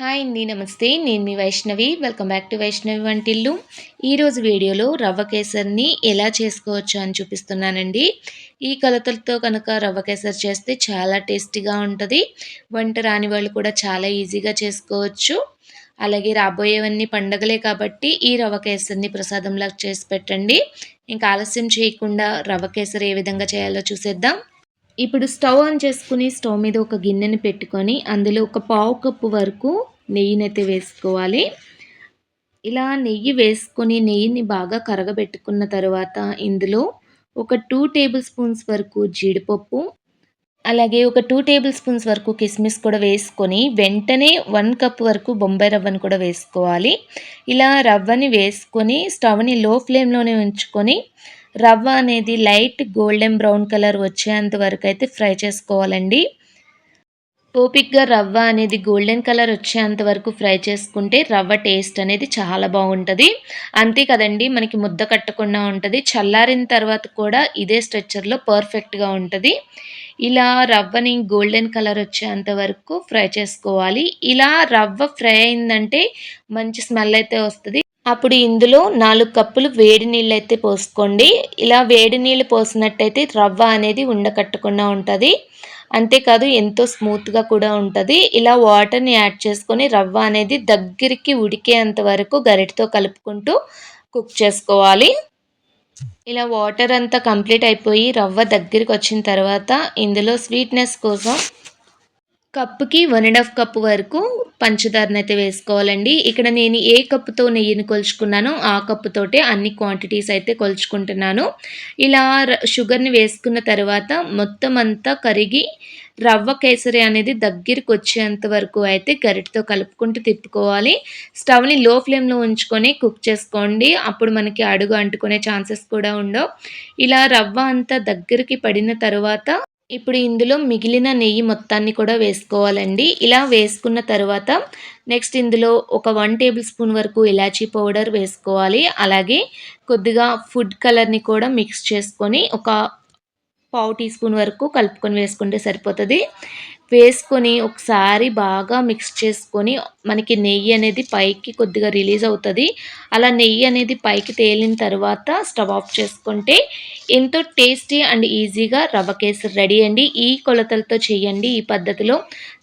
Hi అండి నమస్తే. నేను మీ Vaishnavi. Welcome back to Vaishnavi వంటిల్లు ఈరోజు వీడియోలో రవ్వ కేసరిని ఎలా చేసుకోవచ్చు అని చూపిస్తున్నానండి. ఈ కొలతలతో కనుక రవ్వ కేసరి చేస్తే చాలా టేస్టీగా ఉంటుంది. వంట రాని వాళ్ళు కూడా చాలా ఈజీగా చేసుకోవచ్చు. అలాగే రాబోయేవన్నీ పండగలే కాబట్టి ఈ రవ్వ కేసరిని ప్రసాదంలా చేసి పెట్టండి. ఇంకా ఆలస్యం చేయకుండా రవ్వ కేసరి ఏ విధంగా చేయాలో చూసేద్దాం. ఇప్పుడు స్టవ్ ఆన్ చేసుకుని స్టవ్ మీద ఒక గిన్నెని పెట్టుకొని అందులో ఒక పావు కప్పు వరకు నెయ్యినైతే వేసుకోవాలి. ఇలా నెయ్యి వేసుకొని నెయ్యిని బాగా కరగబెట్టుకున్న తర్వాత ఇందులో ఒక టూ టేబుల్ స్పూన్స్ వరకు జీడిపప్పు అలాగే ఒక టూ టేబుల్ స్పూన్స్ వరకు కిస్మిస్ కూడా వేసుకొని వెంటనే వన్ కప్ వరకు బొంబాయి రవ్వని కూడా వేసుకోవాలి. ఇలా రవ్వని వేసుకొని స్టవ్ని లో ఫ్లేమ్లోనే ఉంచుకొని రవ్వ అనేది లైట్ గోల్డెన్ బ్రౌన్ కలర్ వచ్చేంత వరకు అయితే ఫ్రై చేసుకోవాలండి. ఓపిక్గా రవ్వ అనేది గోల్డెన్ కలర్ వచ్చేంత వరకు ఫ్రై చేసుకుంటే రవ్వ టేస్ట్ అనేది చాలా బాగుంటుంది. అంతే కదండి మనకి ముద్ద కట్టకుండా ఉంటుంది. చల్లారిన తర్వాత కూడా ఇదే స్ట్రక్చర్లో పర్ఫెక్ట్గా ఉంటుంది. ఇలా రవ్వని గోల్డెన్ కలర్ వచ్చేంత వరకు ఫ్రై చేసుకోవాలి. ఇలా రవ్వ ఫ్రై అయిందంటే మంచి స్మెల్ అయితే వస్తుంది. అప్పుడు ఇందులో నాలుగు కప్పులు వేడి నీళ్ళు అయితే పోసుకోండి. ఇలా వేడి నీళ్ళు పోసినట్టయితే రవ్వ అనేది ఉండకట్టకుండా ఉంటుంది. అంతేకాదు ఎంతో స్మూత్గా కూడా ఉంటుంది. ఇలా వాటర్ని యాడ్ చేసుకొని రవ్వ అనేది దగ్గరికి ఉడికేంత వరకు గరిటతో కలుపుకుంటూ కుక్ చేసుకోవాలి. ఇలా వాటర్ అంతా కంప్లీట్ అయిపోయి రవ్వ దగ్గరికి వచ్చిన తర్వాత ఇందులో స్వీట్నెస్ కోసం కప్పుకి వన్ అండ్ హాఫ్ కప్ వరకు పంచదారను అయితే వేసుకోవాలండి. ఇక్కడ నేను ఏ కప్పుతో నెయ్యిని కొలుచుకున్నానో ఆ కప్పుతోటే అన్ని క్వాంటిటీస్ అయితే కొలుచుకుంటున్నాను. ఇలా షుగర్ని వేసుకున్న తర్వాత మొత్తం అంతా కరిగి రవ్వ కేసరి అనేది దగ్గరికి వచ్చేంత వరకు అయితే గరిటతో కలుపుకుంటూ తిప్పుకోవాలి. స్టవ్ని లో ఫ్లేమ్లో ఉంచుకొని కుక్ చేసుకోండి. అప్పుడు మనకి అడుగు అంటుకునే ఛాన్సెస్ కూడా ఉండవు. ఇలా రవ్వ అంతా దగ్గరికి పడిన తర్వాత ఇప్పుడు ఇందులో మిగిలిన నెయ్యి మొత్తాన్ని కూడా వేసుకోవాలండి. ఇలా వేసుకున్న తర్వాత నెక్స్ట్ ఇందులో ఒక వన్ టేబుల్ స్పూన్ వరకు ఇలాచీ పౌడర్ వేసుకోవాలి. అలాగే కొద్దిగా ఫుడ్ కలర్ని కూడా మిక్స్ చేసుకొని ఒక పావు టీ స్పూన్ వరకు కలుపుకొని వేసుకుంటే సరిపోతుంది. వేసుకొని ఒకసారి బాగా మిక్స్ చేసుకొని మనకి నెయ్యి అనేది పైకి కొద్దిగా రిలీజ్ అవుతుంది. అలా నెయ్యి అనేది పైకి తేలిన తర్వాత స్టవ్ ఆఫ్ చేసుకుంటే ఎంతో టేస్టీ అండ్ ఈజీగా రవ్వ కేసరి రెడీ అండి. ఈ కొలతలతో చేయండి. ఈ పద్ధతిలో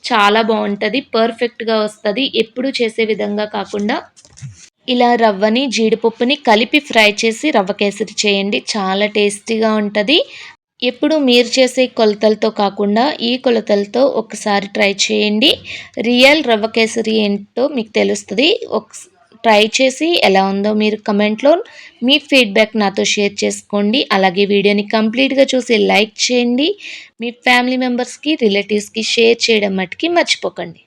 చాలా బాగుంటుంది. పర్ఫెక్ట్గా వస్తుంది. ఎప్పుడు చేసే విధంగా కాకుండా ఇలా రవ్వని జీడిపప్పుని కలిపి ఫ్రై చేసి రవ్వ కేసరి చేయండి. చాలా టేస్టీగా ఉంటుంది. ఎప్పుడు మీరు చేసే కొలతలతో కాకుండా ఈ కొలతలతో ఒకసారి ట్రై చేయండి. రియల్ రవ్వ కేసరి ఏంటో మీకు తెలుస్తుంది. ఒక ట్రై చేసి ఎలా ఉందో మీరు కమెంట్లో మీ ఫీడ్బ్యాక్ నాతో షేర్ చేసుకోండి. అలాగే వీడియోని కంప్లీట్గా చూసి లైక్ చేయండి. మీ ఫ్యామిలీ మెంబర్స్కి రిలేటివ్స్కి షేర్ చేయడం మట్టుకి మర్చిపోకండి.